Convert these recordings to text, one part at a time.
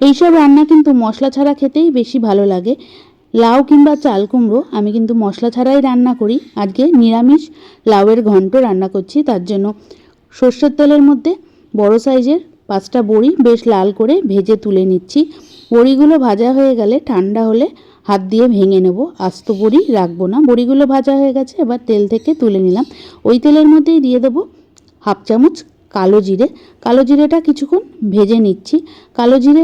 এইসব রান্না কিন্তু মশলা ছাড়া খেতেই বেশি ভালো লাগে। লাউ কিংবা চাল কুমড়ো, আমি কিন্তু মশলা ছাড়াই রান্না করি। আজকে নিরামিষ লাউয়ের ঘন্ট রান্না করছি, তার জন্য সর্ষের তেলের মধ্যে বড় সাইজের পাঁচটা বড়ি বেশ লাল করে ভেজে তুলে নিচ্ছি। বড়িগুলো ভাজা হয়ে গেলে ঠান্ডা হলে হাত দিয়ে ভেঙে নেব। আস্ত বড়ি রাখব না। বড়িগুলো ভাজা হয়ে গেছে, এবার তেল থেকে তুলে নিলাম। ওই তেলের মধ্যেই দিয়ে দেবো হাফ চামচ কালো জিরে। কালো জিরেটা কিছুক্ষণ ভেজে নিচ্ছি। কালো জিরে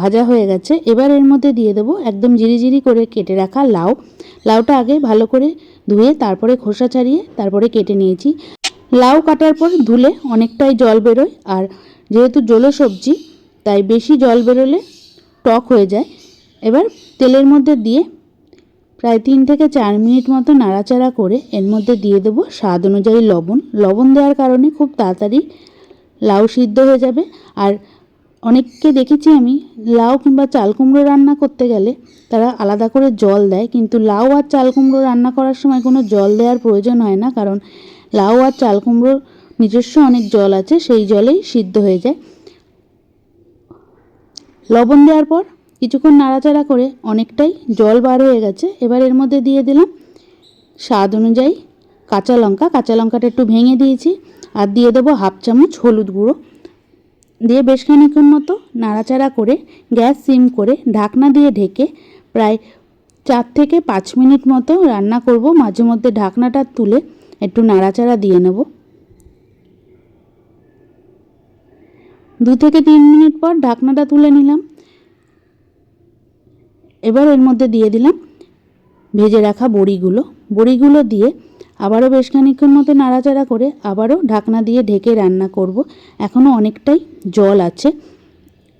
ভাজা হয়ে গেছে। এবার এর মধ্যে দিয়ে দেবো একদম জিরি করে কেটে রাখা লাউ। লাউটা আগে ভালো করে ধুয়ে তারপরে খোসা ছাড়িয়ে তারপরে কেটে নিয়েছি। লাউ কাটার পর ধুলে অনেকটাই জল বেরোয়। আর যেহেতু জলো সবজি, তাই বেশি জল বেরোলে টক হয়ে যায়। এবার তেলের মধ্যে দিয়ে প্রায় তিন থেকে চার মিনিট মতো নাড়াচাড়া করে এর মধ্যে দিয়ে দেবো স্বাদ অনুযায়ী লবণ। লবণ দেওয়ার কারণে খুব তাড়াতাড়ি লাউ সিদ্ধ হয়ে যাবে। আর অনেককে দেখেছি আমি, লাউ কিংবা চাল কুমড়ো রান্না করতে গেলে তারা আলাদা করে জল দেয়। কিন্তু লাউ আর চাল কুমড়ো রান্না করার সময় কোনো জল দেওয়ার প্রয়োজন হয় না, কারণ লাউ আর চাল কুমড়োর নিজস্ব অনেক জল আছে, সেই জলেই সিদ্ধ হয়ে যায়। লবণ দেওয়ার পর কিছুক্ষণ নাড়াচাড়া করে অনেকটাই জল বার হয়ে গেছে, এবার এর মধ্যে দিয়ে দিলাম স্বাদ অনুযায়ী কাঁচা লঙ্কা। কাঁচা লঙ্কাটা একটু ভেঙে দিয়েছি আর দিয়ে দেবো হাফ চামচ হলুদ গুঁড়ো। দিয়ে বেশ খানিক্ষণ মতো নাড়াচাড়া করে গ্যাস সিম করে ঢাকনা দিয়ে ঢেকে প্রায় চার থেকে পাঁচ মিনিট মতো রান্না করব। মাঝে মধ্যে ঢাকনাটা তুলে একটু নাড়াচাড়া দিয়ে নেব। দু থেকে তিন মিনিট পর ঢাকনাটা তুলে নিলাম। এবার এর মধ্যে দিয়ে দিলাম ভেজে রাখা বড়িগুলো। বড়িগুলো দিয়ে আবারও বেশ খানিক্ষণ মতো নাড়াচাড়া করে আবারও ঢাকনা দিয়ে ঢেকে রান্না করব। এখনও অনেকটাই জল আছে।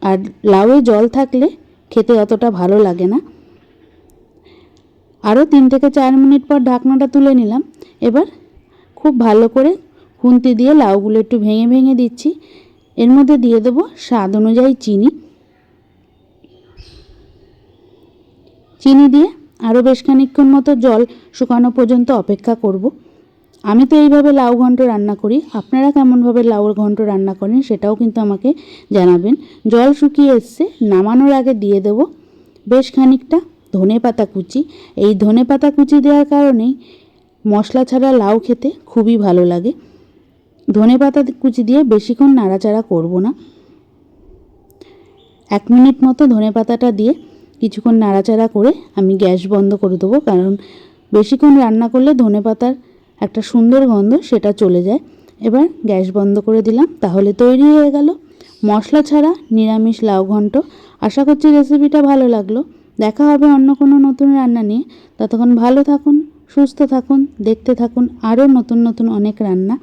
আর লাউয়ে জল থাকলে খেতে অতটা ভালো লাগে না। আরও তিন থেকে চার মিনিট পর ঢাকনাটা তুলে নিলাম। এবার খুব ভালো করে খুন্তি দিয়ে লাউগুলো একটু ভেঙে ভেঙে দিচ্ছি। এর মধ্যে দিয়ে দেবো স্বাদ অনুযায়ী চিনি। চিনি দিয়ে আরও বেশ খানিক্ষণ মতো জল শুকানো পর্যন্ত অপেক্ষা করব। আমি তো এইভাবে লাউ ঘন্ট রান্না করি। আপনারা কেমনভাবে লাউর ঘন্ট রান্না করেন সেটাও কিন্তু আমাকে জানাবেন। জল শুকিয়ে এসছে, নামানোর আগে দিয়ে দেব বেশ খানিকটা ধনে পাতা কুচি। এই ধনে পাতা কুচি দেওয়ার কারণেই মশলা ছাড়া লাউ খেতে খুবই ভালো লাগে। ধনে পাতা কুচি দিয়ে বেশিক্ষণ নাড়াচাড়া করব না। এক মিনিট মতো ধনে পাতাটা দিয়ে কিছুক্ষণ নাড়াচাড়া করে আমি গ্যাস বন্ধ করে দেবো, কারণ বেশিক্ষণ রান্না করলে ধনে পাতার একটা সুন্দর গন্ধ সেটা চলে যায়। এবার গ্যাস বন্ধ করে দিলাম, তাহলে তৈরি হয়ে গেল। মশলা ছাড়া নিরামিষ লাউ ঘন্ট। আশা করছি রেসিপিটা ভালো লাগল। দেখা হবে অন্য কোনো নতুন রান্না নিয়ে। ততক্ষণ ভালো থাকুন, সুস্থ থাকুন, দেখতে থাকুন, আরও নতুন নতুন অনেক রান্না।